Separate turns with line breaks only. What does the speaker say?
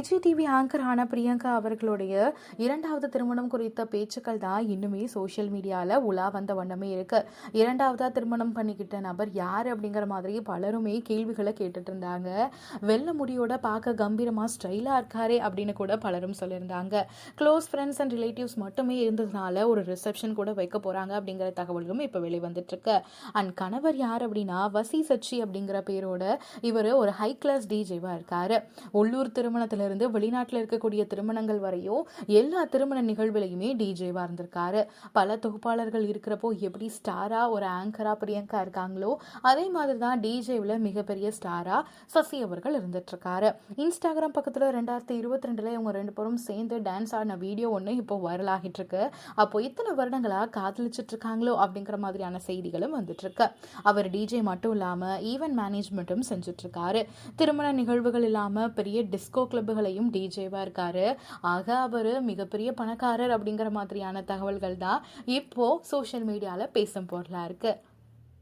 Vijay TV ஆங்கரான Priyanka அவர்களுடைய இரண்டாவது திருமணம் குறித்த பேச்சுக்கள் தான் இன்னுமே சோஷியல் மீடியாவில் உலா வந்த வண்ணமே இருக்கு. இரண்டாவதா திருமணம் பண்ணிக்கிட்ட நபர் யார் அப்படிங்கிற மாதிரி பலருமே கேள்விகளை கேட்டுட்டு இருந்தாங்க. வெள்ள முடியோட பார்க்க கம்பீரமா ஸ்டைலா இருக்காரே அப்படின்னு கூட பலரும் சொல்லியிருந்தாங்க. க்ளோஸ் ஃப்ரெண்ட்ஸ் அண்ட் ரிலேட்டிவ்ஸ் மட்டுமே இருந்ததுனால ஒரு ரிசப்ஷன் கூட வைக்க போறாங்க அப்படிங்கிற தகவல்களும் இப்போ வெளிவந்துட்டு இருக்கு. அண்ட் கணவர் யார் அப்படின்னா வசி சச்சி அப்படிங்கிற பேரோட இவர் ஒரு ஹை கிளாஸ் டிஜேவா இருக்காரு. உள்ளூர் திருமணத்தில் இருந்து வெளிநாட்டில் இருக்கக்கூடிய திருமணங்கள் வரையும் எல்லா திருமண நிகழ்வுலையுமே டிஜேவாக இருந்திருக்காரு பல தொகுப்பாளர்கள் இருக்கிறப்போ எப்படி ஸ்டாரா ஒரு ஆங்கரா பிரியங்கா இருக்காங்களோ அதே மாதிரி தான் டிஜேவில் மிகப்பெரிய ஸ்டாரா சசி அவர்கள் இருந்துட்டு இருக்காரு இன்ஸ்டாகிராம் பக்கத்தில் ரெண்டாயிரத்தி இருபத்தி ரெண்டுல இவங்க ரெண்டு பேரும் சேர்ந்து டான்ஸ் ஆடின வீடியோ ஒன்று இப்போ வைரல் ஆகிட்டு இருக்கு அப்போ இத்தனை வருடங்களா காதலிச்சிட்டு இருக்காங்களோ அப்படிங்கிற மாதிரியான செய்திகளும் வந்துட்டு இருக்கு அவர் டிஜே மட்டும் இல்லாமல் ஈவென்ட் மேனேஜ்மெண்ட்டும் செஞ்சுட்டு இருக்காரு திருமண நிகழ்வுகள் இல்லாமல் பெரிய டிஸ்கோ கிளப்புகளையும் டிஜேவா இருக்காரு. ஆக அவர் மிகப்பெரிய பணக்காரர் அப்படிங்கிற மாதிரியான தகவல்கள் தான் இப்போ சோஷியல் மீடியாவில் பேசும் பொருளா இருக்கு.